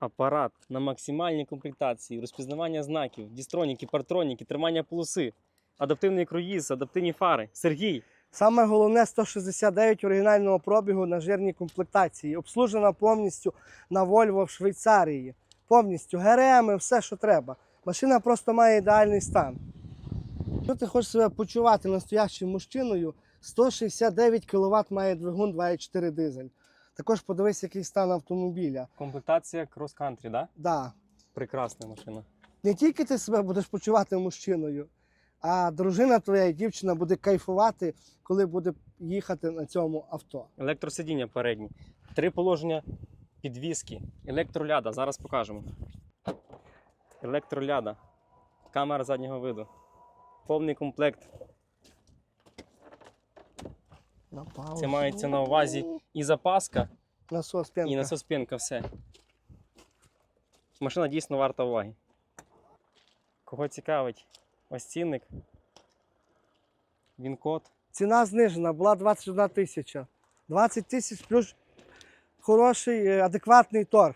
Апарат на максимальній комплектації, розпізнавання знаків, дістроніки, партроніки, тримання полоси, адаптивний круїз, адаптивні фари. Сергій, Саме головне 169 оригінального пробігу на жирній комплектації. Обслужена повністю на Volvo в Швейцарії. Повністю ГРМ, все, що треба. Машина просто має ідеальний стан. Якщо ти хочеш себе почувати настоящим мужчиною, 169 кВт має двигун 2.4 дизель. Також подивись, який стан автомобіля. комплектація крос-кантрі, да? Да, Прекрасна машина. не тільки ти себе будеш почувати мужчиною, а дружина твоя і дівчина буде кайфувати, коли буде їхати на цьому авто. Електросидіння передні. Три положення підвіски. Електроляда. Зараз покажемо. Електроляда. Камера заднього виду. Повний комплект. Це мається на увазі і запаска, Насос пенка. і насоспінка. Все. Машина дійсно варта уваги. Кого цікавить? Ось цінник. Він код. Ціна знижена, була 21 тисяча. 20 тисяч плюс хороший, е, адекватний торг.